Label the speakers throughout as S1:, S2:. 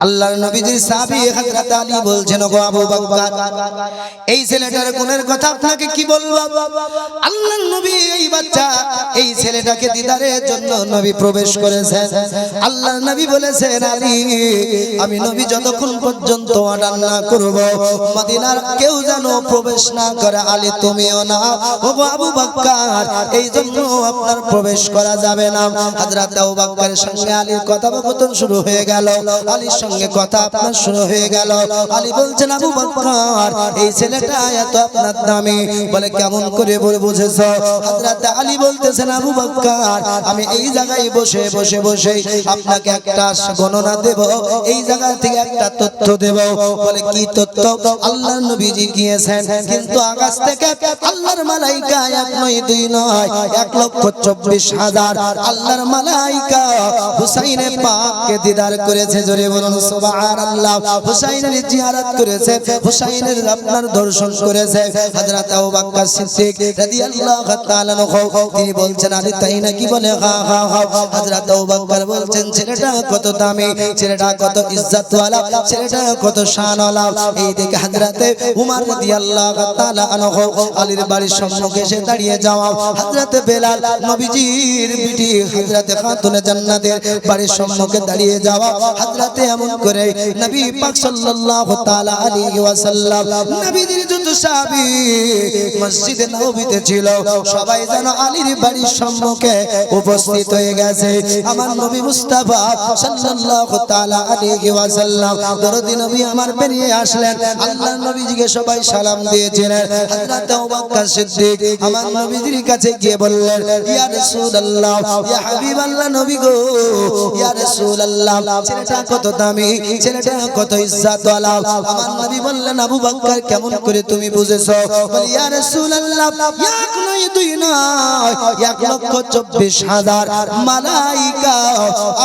S1: আল্লাহর নবীজির সাহাবী হযরত আলী বলছেন গো আবু বকর, এই ছেলেটার গুণের কথা আপনাকে কি বলব? আল্লাহর নবী এই বাচ্চা, এই ছেলেটাকে দিদারের জন্য নবী প্রবেশ করেছেন। আল্লাহর নবী বলেছেন, আলী, আমি নবী যতক্ষণ পর্যন্ত অর্ডার না করব, মদিনার কেউ যেন প্রবেশ না করে, আলী তুমিও না। ও আবু বকর, এই জন্য আপনার প্রবেশ করা যাবে না। হযরত আবু বকরের সঙ্গে আলীর কথোপকথন শুরু হয়ে গেল। আলীর সঙ্গে কথা আপনার শুরু হয়ে গেল। আলী বলছেন, আবু বকর, এই ছেলেটা এত আপনার দামি। বলে, কেমন করে বলে বুঝেছ? হযরত আলী বলতেছেন, আবু বকর, আমি এই জায়গায় বসে বসে বসে আপনাকে একটা গণনা দেব। এই জায়গা থেকে একটা তথ্য দেব। বলে, কি তথ্য? আল্লাহর নবীজি গিয়েছেন কিন্তু আকাশ থেকে আল্লাহর মালাইকা এক নয়, দুই নয়, এক লক্ষ চব্বিশ হাজার আল্লাহর মালাইকা হুসাইনে পাককে দিদার করেছে। জোরে বলুন সুবহানাল্লাহ। হুসাইনের জিয়ারত করেছে, হুসাইনের আপনার দর্শন করেছে। হযরত আবু বকর সিদ্দিক রাদিয়াল্লাহু তাআলা তিনি বলছেন আলী তাই নাকি বলে? হা হা হা। হযরত আবু বকর বলছেন, ছেলেটা কত দামি, ছেলেটা কত ইজ্জতওয়ালা, ছেলেটা কত শানওয়ালা। এই দিকে হযরতে উমর রাদিয়াল্লাহু তাআলা আনহু, আলীর বাড়ির সম্মুখে এসে দাঁড়িয়ে যাওয়া। হযরতে বেলাল নবীজির বিটি, হযরতে খাতুনে জান্নাতের বাড়ির সম্মুখে দাঁড়িয়ে যাওয়া। হযরতে এমন করে নবী পাক সাল্লাল্লাহু তাআলা আলাইহি ওয়াসাল্লাম নবীজির যত সাহাবী মসজিদে নববীতে ছিল, সবাই যেন আলীর বাড়ির সম্মুখে উপস্থিত হয়ে গেছে। আমার নবী মুস্তাফা সাল্লাল্লাহু তাআলা আলাইহি ওয়াসাল্লাম দরদি নবী আমার বেরিয়ে আসলেন। আল্লাহ নবীজিকে সবাই সালাম দিয়েছিলেন। হযরত আবু বকর সিদ্দিক আমার নবীজির কাছে গিয়ে বললেন, ইয়া রাসূলুল্লাহ, ইয়া হাবিবাল্লাহ নবী গো, ইয়া রাসূলুল্লাহ, ছেলেটা কত দামি ছেলেটা কত ইজ্জতওয়ালা আমার নবী বললেন আবু বকর কেমন করে তুমি বুঝেছ? বলি ইয়া রাসূলুল্লাহ এক নয় দুই নয় এক লক্ষ চব্বিশ হাজার মালাইকা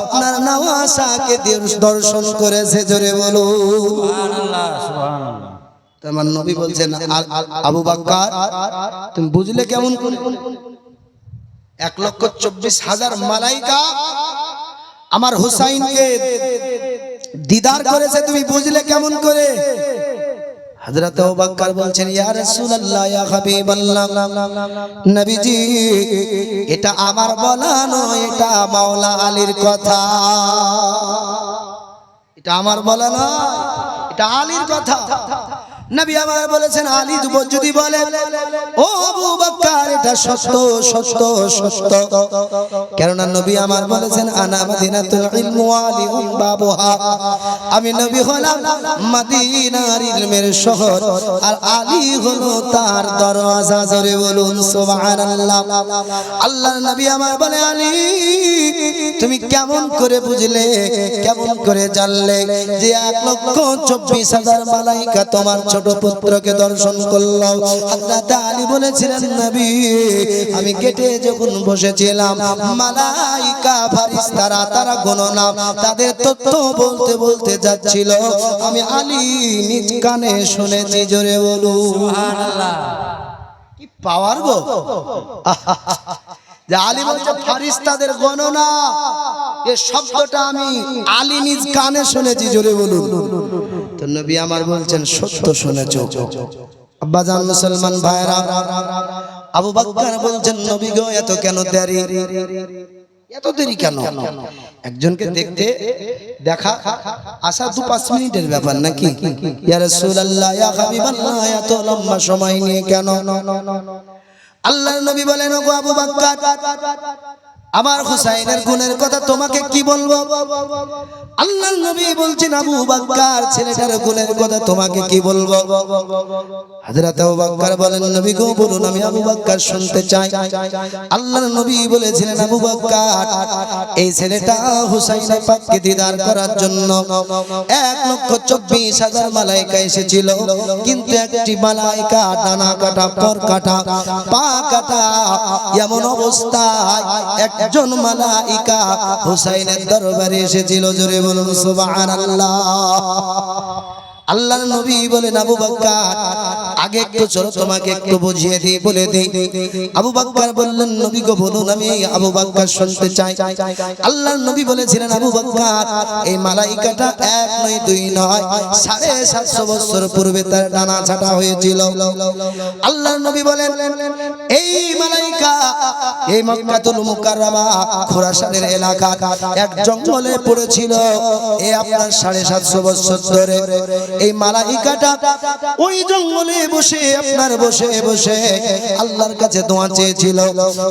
S1: আপনার নওয়াসাকে দর্শন করেছে জোরে
S2: সুবহানাল্লাহ সুবহানাল্লাহ।
S1: আমার নবী বলছেন আবু বাক্কার তুমি বুঝলে কেমন এক লক্ষ চব্বিশ হাজার মালাইকা আমার হুসাইনকে দিদার করেছে, তুমি বুঝলে কেমন করে? হযরত আবু বকর বলছেন, ইয়া রাসূলুল্লাহ, ইয়া হাবিবাল্লাহ, নবীজি, এটা আমার বলা নয়, এটা মাওলা আলীর কথা। এটা আমার বলা নয়, এটা আলীর কথা। নবী আমার বলেছেন, আলী যুব- যদি বলে, ও আবু বকর এটা সত্য সত্য সত্য। কেননা নবী আমার বলেছেন, আনা মাদিনাতুল ইলমু আলী বাবুহা। আমি নবী হলাম মদিনার ইলমের শহর, আর আলী হলো তার দরওয়াজা, জোরে বলুন, সুবহানাল্লাহ। আল্লাহর নবী আমার বলে, আলী, তুমি কেমন করে বুঝলে, কেমন করে জানলে যে এক লক্ষ চব্বিশ হাজার মালাইকা তোমার ছোট পুত্রকে দর্শন করল হযরত আলী বলেছিলেন নবী আমি গেটে যখন বসেছিলাম মালাইকা ফারিস্তারা তারা গণনা তাদের তথ্য বলতে বলতে যাচ্ছিল। আমি আলী নিজ কানে শুনেছি জোরে বলুন।
S2: সুবহানাল্লাহ।
S1: কি পাওয়ার গো? যে আলী বলছে ফারিস্তাদের গণনা। এ শব্দটা আমি আলী নিজ কানে শুনেছি জোরে বলুন। তো নবী আমার বলছেন, সত্য শুনেছো। আব্বাজান মুসলমান ভাইরা আবু বকর বলছেন, নবী গো, এত কেন দেরি? এত দেরি কেন? একজনকে দেখতে দেখা, আসা দু পাঁচ মিনিটের ব্যাপার নাকি? এত লম্বা সময় নিয়ে কেন? আল্লাহর নবী বলেন, ওগো আবু বকর আমার হুসাইনের গুণের কথা তোমাকে কি বলব? আল্লাহর নবী বলছেন, আবু বকর ছেলেটার গুণের কথা তোমাকে কি বলব? হযরত আবু বকর বলেন, নবী গো, বলুন, আমি আবু বকর শুনতে চাই। আল্লাহর নবী বলেছিলেন, আবু বকর এই ছেলেটা হুসাইনের পাককে দিদার করার জন্য এক লক্ষ চব্বিশ হাজার মালাইকা এসেছিল। কিন্তু একটি মালাইকা, ডানা কাটা, পর কাটা, পা কাটা, এমন অবস্থায় একজন মালাইকা হুসাইনের দরবারে এসেছিল জোরে বলুন সুবহানাল্লাহ। আল্লাহর নবী বলেন, আবু বকর, আগে একটু চলো, তোমাকে একটু বুঝিয়ে দিই, বলে দিই। আবু বকর বললেন, নবী গো, বলুন আমি আবু বকর শুনতে চাই। আল্লাহর নবী বলেছিলেন, আবু বকর, এই মালাইকাটা এক নয়, দুই নয়, সাড়ে সাতশো বছর পূর্বে তার ডানা ছাটা হয়েছিল। আল্লাহর নবী বলেন, এই মালাইকা, এই মক্কাতুল মুকাররমা, খোরাসানের এলাকা, এক জঙ্গলে পড়েছিল, এ আপনার সাড়ে সাতশো বছর ধরে। এই মালাইকাটা ওই জঙ্গলে বসে, আপনার বসে বসে আল্লাহর কাছে দোয়া চেয়েছিল।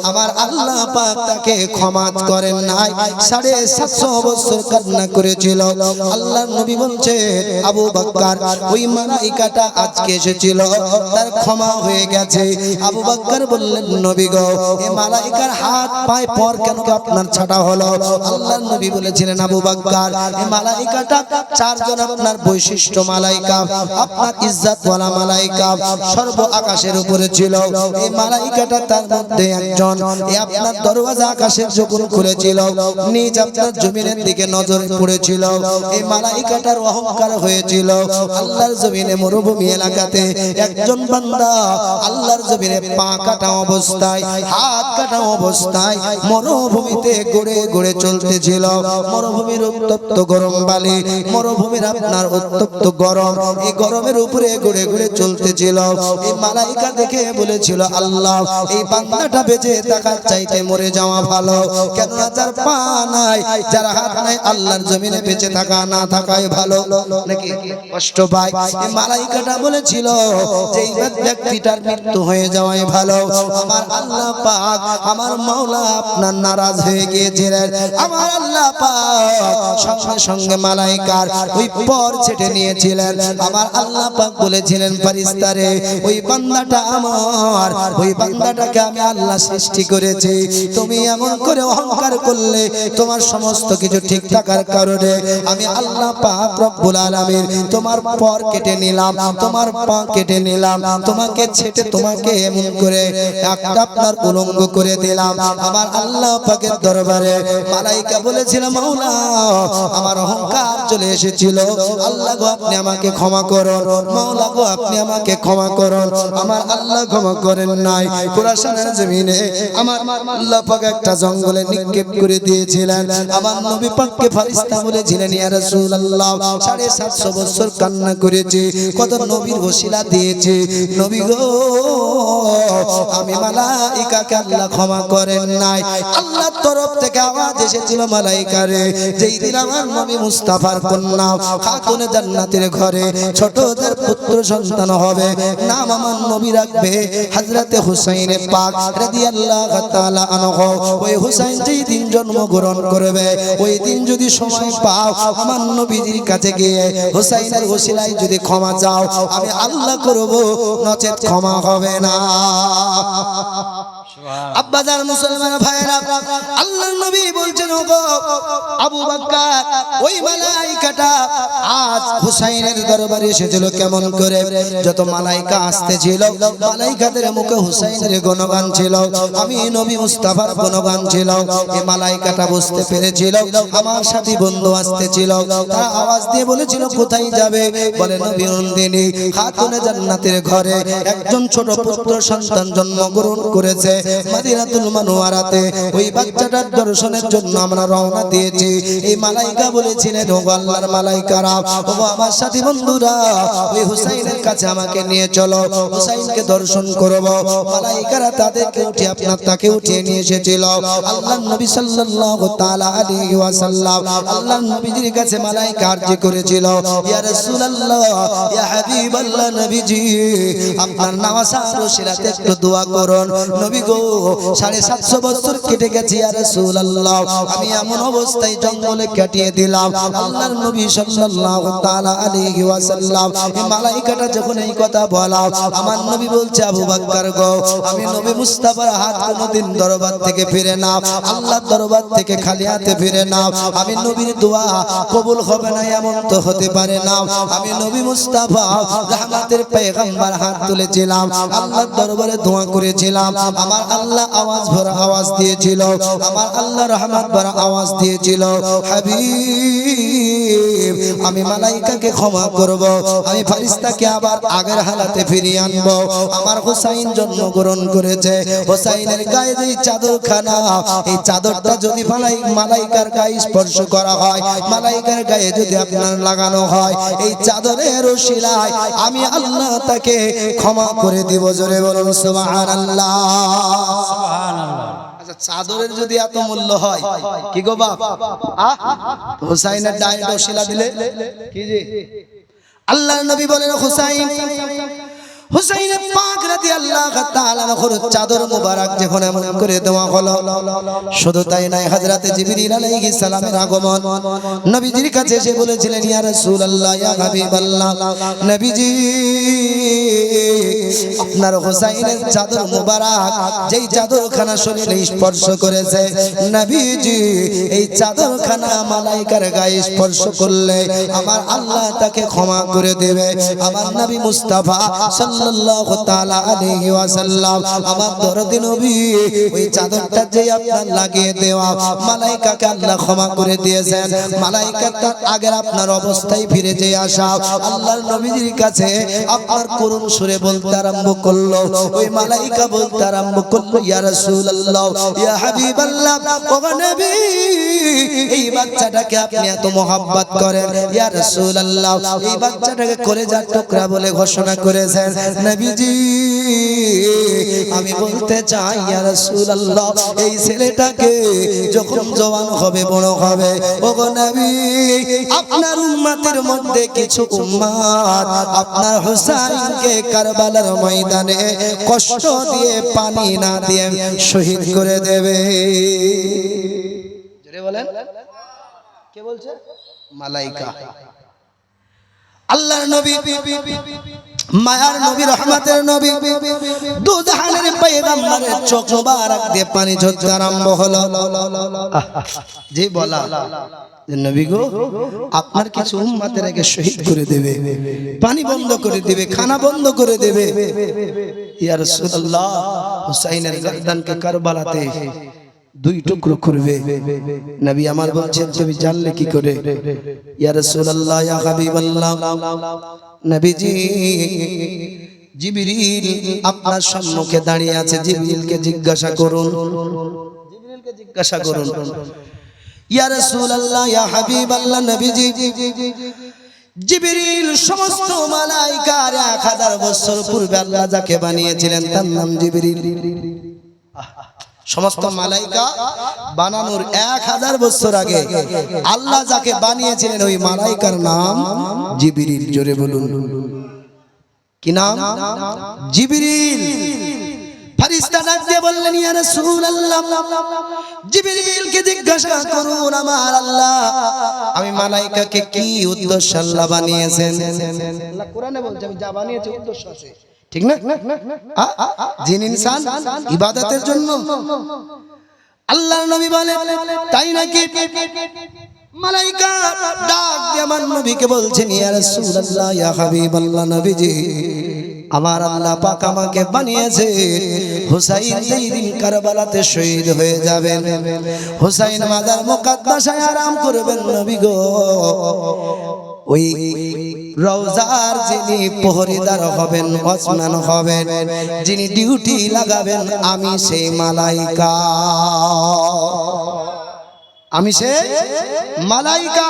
S1: আমার আল্লাহ পাক তাকে ক্ষমা করেন নাই, সাড়ে সাতশো বছর কান্না করেছিল। আল্লাহর নবী বলছে, আবু বাক্কার, ওই মালাইকাটা আজকে এসেছিল, তার ক্ষমা হয়ে গেছে। আবু বাক্কার বললেন, নবী গো এই মালাইকার হাত পায় পর কেন আপনার ছাটা হলো? আল্লাহর নবী বলেছিলেন, আবু বাক্কার এই মালাইকাটা চারজন আপনার বৈশিষ্ট্য মালাইকা, আপনার ইজ্জত ওয়ালা মালাইকা সর্ব আকাশের উপরে ছিল। এই মালাইকাটা তার মধ্যে একজন আপনার দরওয়াজা আকাশের খুলেছিল, নিজ আপনার জমিনের দিকে নজর পড়েছিল। এই মালাইকাটার অহংকার হয়েছিল। আল্লাহর জমিনে মরুভূমি এলাকাতে একজন বান্দা আল্লাহর জমিনে পা কাটা অবস্থায়, হাত কাটা অবস্থায় মরুভূমিতে গড়ে গড়ে চলতেছিল। মরুভূমির উত্তপ্ত গরম বালি, মরুভূমির আপনার উত্তপ্ত গরম। এই গরমের উপরে ঘুরে গড়ে চলতেছিল। এই মালাইকা দেখে বলেছিল, আল্লাহ, এই বান্দাটা বেঁচে থাকার চাইতে মরে যাওয়া ভালো। কেননা যার পা নাই, যার হাত নাই, আল্লাহর জমিনে বেঁচে থাকা না থাকাই ভালো। নাকি? কষ্ট পায়। এই মালাইকাটা বলেছিল যে, এই ব্যক্তিটার মৃত্যু হয়ে যাওয়াই ভালো। আমার আল্লাহ পাক আমার মাওলা আপনার নারাজ হয়ে গিয়েছিলেন। আমার আল্লাহ পাক সঙ্গে সঙ্গে মালাইকার ওই পর ছেটে নিয়েছিলেন আমার আল্লাহ পাক বলেছিলেন ফারিস্তারে ওই বান্দাটা আমার, ওই বান্দাটাকে আমি আল্লাহ সৃষ্টি করেছি। তুমি এমন করে অহংকার করলে, তোমার সমস্ত কিছু ঠিক থাকার কারণে আমি আল্লাহ পাক রব্বুল আলামিন তোমার পর কেটে নিলাম, তোমার পা কেটে নিলাম, তোমাকে ছেটে তোমাকে এমন করে একটা আপনার উলঙ্গ করে দিলাম। আমার আল্লাহ পাকের দরবারে মালাইকা বলেছিল, মাওলা, আমার অহংকার চলে এসেছিল। আল্লাহ গো, আপনি আমাকে ক্ষমা করুন মাওলা গো, আপনি আমাকে ক্ষমা করুন আমার আল্লাহ ক্ষমা করেন নাই। কুরাশানের জমিনে আমার আল্লাহ পাক একটা জঙ্গলে নিক্ষেপ করে দিয়েছিলেন। আমার নবী পাককে ফারিস্তা বলেছিলেন, ইয়া রাসূলুল্লাহ, সাড়ে সাতশো বছর কান্না করেছে, কত নবীর ওসিলা দিয়েছে। নবী গো, আমি মালাইকাকে আল্লাহ ক্ষমা করেন নাই। আল্লাহর তরফ থেকে আওয়াজ এসেছিল মালাইকারে যেই দিন আমার নবী মুস্তাফার কন্যা খাতুনে জান্নাতের ঘরে ছোটদের পুত্র সন্তান হবে। নাম আমার নবী রাখবে হযরতে হুসাইনে পাক রাদিয়াল্লাহু তাআলা আনহু। ওই হুসাইন যেই দিন জন্মগ্রহণ করবে, ওই দিন যদি সময় পাও আমার নবীজির কাছে গিয়ে হুসাইনের ওসিলায় যদি ক্ষমা চাও, আমি আল্লাহ করব, নচেত ক্ষমা হবে না। গুণগান ছিল, আমি নবী মুস্তাফার গুণগান ছিল মালাইকাটা বুঝতে পেরেছিল, আমার সাথী বন্ধু আসতেছিল, তারা আওয়াজ দিয়ে বলেছিল, কোথায় যাবে? বলে, নবী খাতুনে জান্নাতের ঘরে একজন ছোট পুত্র সন্তান জন্মগ্রহণ করেছে মাদিনাতুল মানোয়ারাতে ওই বাচ্চাটার দর্শনের জন্য আমরা রওনা দিয়েছি। এই মালাইকা বলেছিলেন ও আল্লাহর মালাইকারা ও আমার সাথী বন্ধুরা, ওই হুসাইনের কাছে আমাকে নিয়ে চলো। হুসাইনকে দর্শন করব। মালাইকারা তাদেরকে উঠে আপনার তাকে উঠিয়ে নিয়ে এসেছিল। আল্লাহ নবী সাল্লাল্লাহু তাআলা আলাইহি ওয়াসাল্লাম আল্লাহ নবীজির কাছে মালাইকা আরজি করেছিল। ইয়া রাসূলুল্লাহ, ইয়া হাবিবাল্লাহ নবীজি, আপনার নামাজ রশিলাতে একটু দোয়া করুন। নবী গো। দরবার থেকে ফিরে না। আল্লাহর দরবার থেকে খালি হাতে ফিরে না। আমি নবীর দোয়া কবুল হবে না, এমন তো হতে পারে না। আমি নবী মুস্তাফা হাত তুলেছিলাম। আল্লাহর দরবারে দোয়া করেছিলাম। আমার আল্লাহ আওয়াজ ভরা আওয়াজ দিয়েছিল। আমার আল্লাহ রহমত ভরা আওয়াজ দিয়েছিল। হাবিব, আমি মালাইকাকে ক্ষমা করব। আমি ফারিস্তাকে আবার আগের হালাতে ফিরিয়ে আনব। আমার হুসাইন জন্মগ্রহণ করেছে। হুসাইনের গায়ে যে চাদরখানা, এই চাদরটা যদি মালাই, মালাইকার গায়ে স্পর্শ করা হয়, মালাইকার গায়ে যদি আপনার লাগানো হয়, এই চাদরের শিলায় আমি আল্লাহ তাকে ক্ষমা করে দিব। জোরে বলুন, সুবহানাল্লাহ। আচ্ছা চাদরের যদি এত মূল্য হয় কি গো বাপ? হুসাইনের ডায়েট শিলা দিলে? কি জি আল্লাহ নবী বলেন হুসাইন আপনার হুসাইনের চাদর মুবারক যেই শরীরে স্পর্শ করেছে, নবীজি, এই চাদরখানা মালাইকার গায়ে স্পর্শ করলে আমার আল্লাহ তাকে ক্ষমা করে দেবে। আমার নবী মুস্তাফা আপনার আল্লাহ সুরে বলতে আরম্ভ করল। ওই মালাইকা বলতে আরম্ভ করল এই বাচ্চাটাকে আপনি এত করেন। এই বাচ্চাটাকে করে যার টুকরা বলে ঘোষণা করেছেন। নবীজি আমি বলতে চাই ইয়া রাসূলুল্লাহ এই ছেলেটাকে যখন জওয়ান হবে বড় হবে ওগো নবী আপনার উম্মতের মধ্যে কিছু উম্মত আপনার হুসাইনকে কারবালার ময়দানে কষ্ট দিয়ে পানি না দিয়ে শহীদ করে দেবে। জোরে বলেন। কে বলছে? মালাইকা। আল্লাহর নবী। মায়ার নবী, রহমতের নবী। দুজাহানের পয়গম্বরের চোখ মোবারক দিয়ে পানি ঝরতে আরম্ভ হলো। জি, বলা। নবী গো, আপনার কিছু উম্মতের আগে শহীদ করে দেবে, পানি বন্ধ করে দেবে, খানা বন্ধ করে দেবে। ইয়া রাসূলুল্লাহ, হুসাইনের গর্দানকে কারবালাতে দুই টুকরো করবে। নবী আমার বলছেন, তুমি জানলে কি করে? ইয়া রাসূলুল্লাহ, ইয়া হাবিবাল্লাহ। নবীজি, জিবরিল আপনার সম্মুখে দাঁড়িয়ে আছে, জিবরিলকে জিজ্ঞাসা করুন। জিবরিলকে জিজ্ঞাসা করুন। ইয়া রাসূলুল্লাহ, ইয়া হাবিবাল্লাহ, নবীজি। জিবরিল, সমস্ত এক হাজার বছর পূর্বে আল্লাহ যাকে বানিয়েছিলেন, তার নাম জিবরিল। সমস্ত মালাইকা বানানোর এক হাজার বছর আগে আল্লাহ যাকে বানিয়েছিলেন ওই মালাইকার নাম জিবরিল জোরে বলুন। কি নাম? জিবরিল। ফারিস্তা ডাক দিয়ে বললেন ইয়া রাসূলুল্লাহ জিবরিলকে জিজ্ঞাসা করুন আমার আল্লাহ আমি মালাইকাকে কি উদ্দেশ্য আল্লাহ বানিয়েছেন? আল্লাহ কোরআনে বলছে আমি যা বানিয়েছি উদ্দেশ্য আছে। ঠিক না? জিন ইনসান ইবাদতের জন্য। আল্লাহর নবী বলে, তাই নাকি আমার আল্লাহ বানিয়েছে। শহীদ হয়ে যাবেন, হুসাইন মাজার মুকাদ্দাসায় আরাম করবেন নবী গো। ওই রওজার যিনি পহরিদার হবেন, ওসমান হবেন, যিনি ডিউটি লাগাবেন, আমি সেই মালাইকা। আমি সে মালাইকা।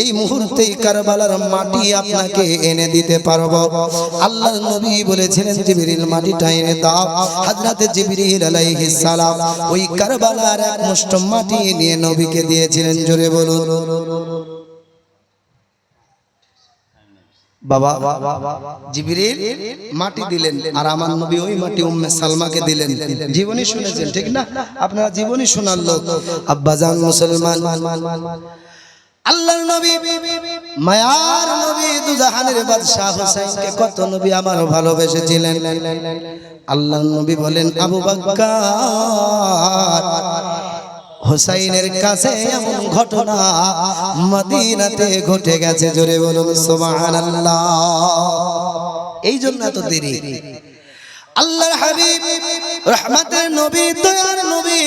S1: এই মুহূর্তে কারবালার মাটি আপনাকে এনে দিতে পারব। আল্লাহ নবী বলেছিলেন, জিবরিল মাটিটা এনে দাও। হযরত জিবরিল আলাইহিস সালাম ওই কারবালার এক মুষ্ট মাটি নিয়ে নবীকে দিয়েছিলেন। জোরে বলুন। বাবা, জিবরিল মাটি দিলেন আর আমার নবী ওই মাটি উম্মে সালমাকে দিলেন। জীবনী শুনেছেন, ঠিক না? আপনারা জীবনী শোনার লোক। আব্বাজান মুসলমান। আল্লাহর নবী, মায়ার নবী দুজাহানের বাদশাহ হুসাইনকে কত নবী আমার ভালোবেসেছিলেন। আল্লাহর নবী বলেন, আবু বাক্কার হুসাইনের কাছে এমন ঘটনা মদিনাতে ঘটে গেছে, জোরে বলুন, সুবহানাল্লাহ। এই জন্য এত দেরি। আল্লাহর হাবিব, রহমতের নবী, দয়ার নবী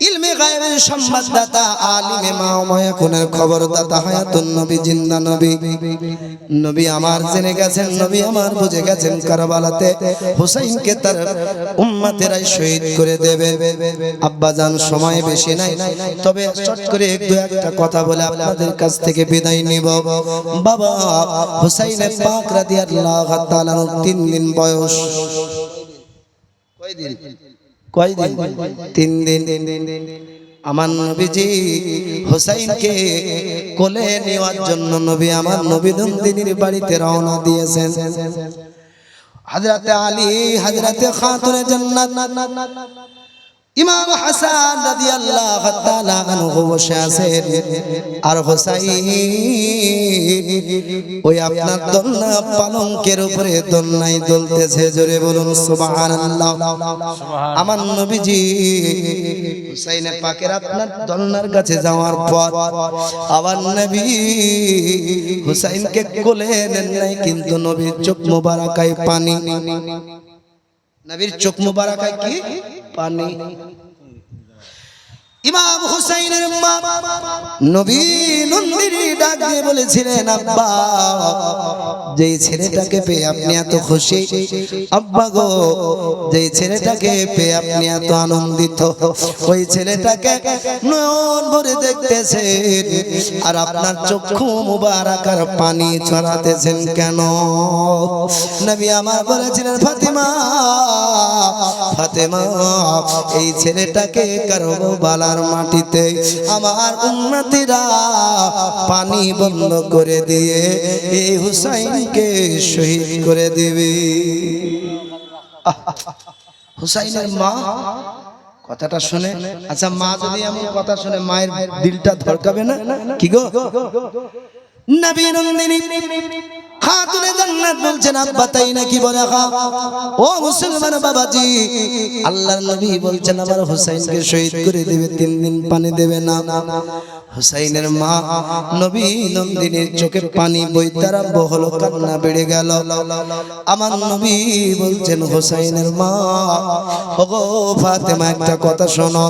S1: ইলমে গায়েবের সংবাদদাতা, আলিমে মাওমায়া কোনের খবরদাতা, হায়াতুন নবী জিন্দা নবী। নবী আমার জেনে গেছেন, নবী আমার বুঝে গেছেন, কারবালাতে হুসাইনকে তার উম্মতেরাই শহীদ করে দেবে। আব্বা জান সময় বেশি নাই। তবে চট করে এক একটা কথা বলে আপনাদের কাছ থেকে বিদায় নিব। বাবা হুসাইনের পাক রাদিয়াল্লাহু তাআলা তিন দিন বয়স। কয়দিন? কয়দিন? তিন দিন আমার নবীজি হোসাইনকে কোলে নেওয়ার জন্য নবী আমার নবী নন্দিনীর বাড়িতে রওনা দিয়েছেন। হাজরাতে আলী হাজরাতে খাতুনে জান্নাত। ইমাম হাসান রাদিয়াল্লাহু তাআলা আনহু বসে আছেন। আর হোসাইন ওই আপনার দোলনা পালঙ্কের উপরে দোলনায় দোলতেছে, জোরে বলুন সুবহানাল্লাহ। আমার নবীজি হুসাইনে পাকের আপনার দোলনার কাছে যাওয়ার পর আবার নবী হুসাইনকে কোলে নেন নাই, কিন্তু নবীর চোখ মোবারকায় পানি। নবীর চোখ মোবারকায় কি? পানি ইমাম হুসাইনের মা নবী নন্দিনী ডাক দিয়ে বলেছিলেন, আব্বা, যেই ছেলেটাকে পেয়ে আপনি এত খুশি, আব্বা গো, যেই ছেলেটাকে পেয়ে আপনি এত আনন্দিত, ওই ছেলেটাকে নয়ন ভরে দেখতেছেন আর আপনার চক্ষু মুবারক আর পানি ছড়াতেছেন কেন? নবী আমার বলেছিলেন, ফাতিমা, ফাতেমা, এই ছেলেটাকে কারও বালার মাটিতে আমার উন্নতিরা পানি বন্ধ করে দিয়ে এই হুসাইনকে শহীদ করে দিবে। হুসাইনের মা কথাটা শুনে আচ্ছা মা যদি এমন কথা শুনে মায়ের দিলটা ধরকাবে না? কি গো? নবী নন্দিনী খাতুনে জান্নাত আব্বা, তাই বলে ও মুসলমান বাবাজি, আল্লাহর নবী বলছেন, আমার হুসাইনকে শহীদ করে দেবে, তিন দিন পানি দেবে না। হুসাইনের মা নবী নন্দিনীর চোখে পানি কান্না বেড়ে গেল। আমার নবী বলছেন, হুসাইনের মা, ওগো ফাতেমা, একটা কথা শোনো।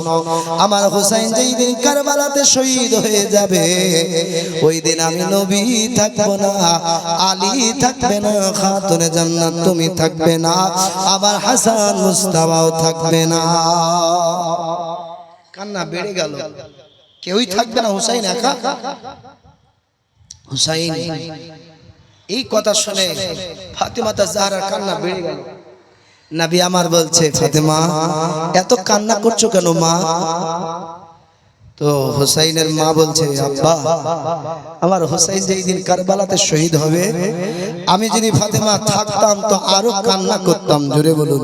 S1: আমার হুসাইন যেই দিন কারবালাতে শহীদ হয়ে যাবে ওই দিন আমি নবী থাকব না থাকবে না, খাতুনে জান্নাত তুমি থাকবে না, আবার হাসান থাকবে না। কান্না বেড়ে গেল। কেউই থাকবে না, হুসাইন একা। হুসাইন, এই কথা শুনে ফাতেমা জাহরার কান্না বেড়ে গেল। নবী আমার বলছে, ফাতেমা, এত কান্না করছ কেন মা? তো হুসাইনের মা বলছে, আব্বা, আমার হুসাইন যেই দিন কারবালাতে শহীদ হবে, আমি যদি ফাতেমা থাকতাম তো আরও কান্না করতাম, জোরে বলুন।